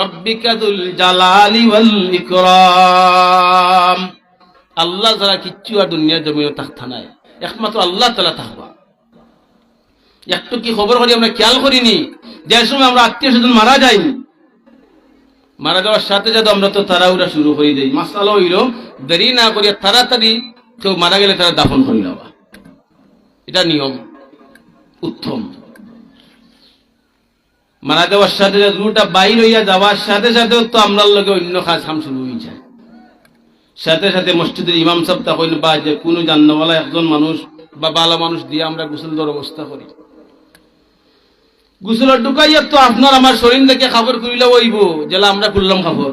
রব্বিকাদুল জালালি ওয়াল ইকরাম। আল্লাহ যারা কিচ্ছু আর দুনিয়ার জমিনে থাকতা নাই। একমাত্র আল্লাহ তালা থাকবা। একটু কি খবর করি, আমরা খেয়াল করিনি? যে সময় আমরা আত্মীয় স্বজন মারা যাইনি মারা যাওয়ার সাথে সাথে আমরা তো তাড়াহুড়া শুরু করে দিই মাসালা হইল, দেরি না করিয়া তাড়াতাড়ি কেউ মারা গেলে তারা দাফন করে দেওয়া এটা নিয়ম, উত্তম। মারা যাওয়ার সাথে রুটা বাইর হইয়া যাওয়ার সাথে সাথেও তো আমরা লগে অন্য কাজ খাম শুরু হয়ে যায়। সাথে সাথে মসজিদের ইমাম সাহেব তখন বা যে কোনো জান্নওয়ালা একজন মানুষ বা বালা মানুষ দিয়ে আমরা গোসল দেওয়ার অবস্থা করি। গোসলের ঢুকাইয়া তো আপনার আমার শরীর থেকে খাবার করিলে ওইব যেলা আমরা করলাম খাবার।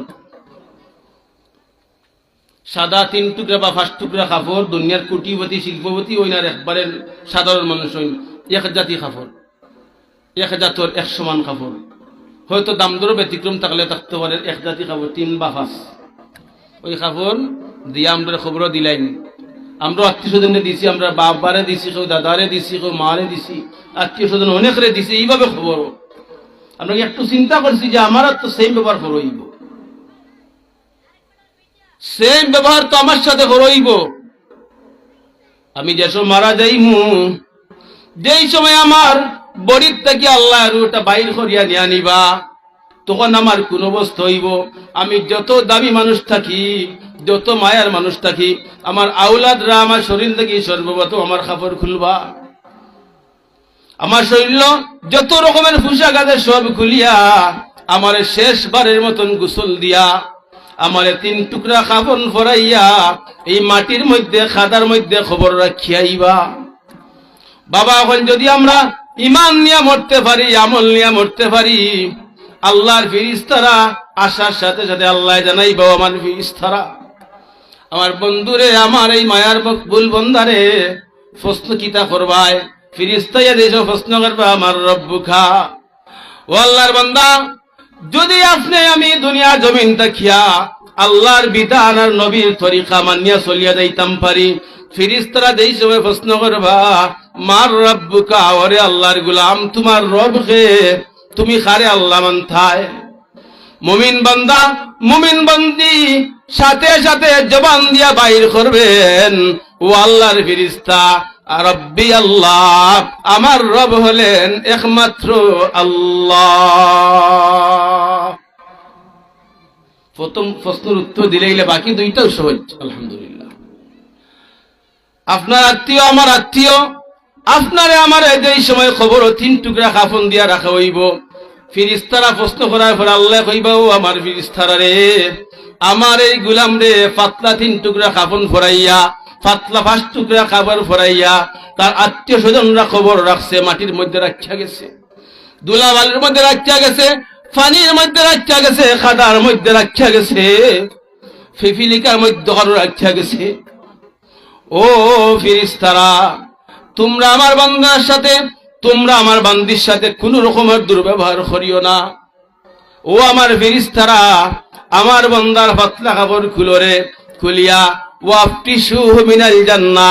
সাদা তিন টুকরা বা পাঁচ টুকরা কাপড় দুনিয়ার কোটিপতি, শিল্পপতি ওইনার একবারে সাধারণ মানুষ হইন, এক জাতি কাপড় এক জাতর এক সমান কাপড়। হয়তো দাম দরও ব্যতিক্রম থাকলে থাকতে পারে এক জাতি কাপড়, তিন বা পাঁচ। ওই কাপড় দিয়ে আমরা খবর দিলাইন। আমরা আত্মীয় স্বজনে দিছি, আমরা দিছি, কেউ দাদারে দিছি, কেউ মারে দিছি আত্মীয় স্বজন অনেকরে দিছি, এইভাবে খবর। আমরা একটু চিন্তা করছি যে আমার তো সেম ব্যবহার করইব সেম ব্যবহার তো আমার সাথে করইব আমি যেসব মারা যাইমু, যেই সময় আমার বড়ির থেকে আল্লাহ রুটা বাইর করিয়া নিয়া নিবা। তখন আমার কোন অবস্থা হইব। আমি যত দামি মানুষ থাকি, যত মায়ার মানুষ থাকি, আমার আউলাদরা আমার শরীর থেকে সর্বপ্রথম আমার কাপড় খুলবা। আমার শরীর যত রকমের পোশাক আছে সব খুলিয়া আমার শেষবারের মতন গোসল দিয়া, আমারে তিন টুকরা কাপড় ফরাইয়া এই মাটির মধ্যে, খাদার মধ্যে খবর রাখিয়াইবা বাবা, এখন যদি আমরা ইমান নিয়ে মরতে পারি, আমল নিয়ে মরতে পারি। আল্লাহর ফিরিস্তারা আসার সাথে সাথে আল্লাহ জানাইব, আমার ফিরিস্তারা, আমার বন্ধুরে, আমার এই মায়ার বকবুল বন্দারে প্রশ্ন কিতা করবায়? ফিরিস্তাইয়া দেশ প্রশ্ন করবে আমার রব্বু খা ও আল্লাহর বান্দা, যদি আপনি আমি দুনিয়া জমিন দেখিয়া আল্লাহর বিধান আর নবীর তরিকা মানিয়া চলিয়া যাইতাম পারি ফিরিস্তারা দেই সময় প্রশ্ন করবা, মার রব্বুকা, ওরে আল্লাহর গুলাম, তোমার রব হে তুমি খারে আল্লাহ মানথায়? মুমিন বান্দা, মুমিন বন্দি সাথে সাথে জবান দিয়া বাইর করবেন, ও আল্লাহর ফিরিস্তা, রব্বি আল্লাহ, আমার রব হলেন একমাত্র আল্লাহ। প্রথম প্রশ্নের উত্তর দিলে বাকি দুইটাও সহজ, আলহামদুলিল্লাহ। আপনার আত্মীয়, আমার আত্মীয়, আপনারে আমার এই সময় খবর তিন টুকরা কাফন দিয়া রাখা হইব। ফিরিস্তারা প্রশ্ন করার পর আল্লাহ কইবা, ও আমার ফিরিস্তারা রে, আমার এই গুলাম রে, পাতলা তিন টুকরা কাফন ফরাইয়া, পাতলা পাঁচ টুকরা খাবার ফরাইয়া, তার আত্মীয় স্বজনরা খবর রাখছে, মাটির মধ্যে রাখিয়া গেছে। দুলাবালির মধ্যে রাখিয়া গেছে, পানির মধ্যে রাখিয়া গেছে, খাদার মধ্যে রাখিয়া গেছে, ফিফিলিকার মধ্যে রাখিয়া গেছে। ও ফিরিস্তারা, তোমরা আমার বান্দার সাথে, তোমরা আমার বান্দির সাথে কোন রকমের দুর্ব্যবহার করিও না। ও আমার ফিরিস্তারা, আমার বন্দার পাতলা কাপড় খুলরে খুলিয়া ওয়াফটিসু মিনাল জান্না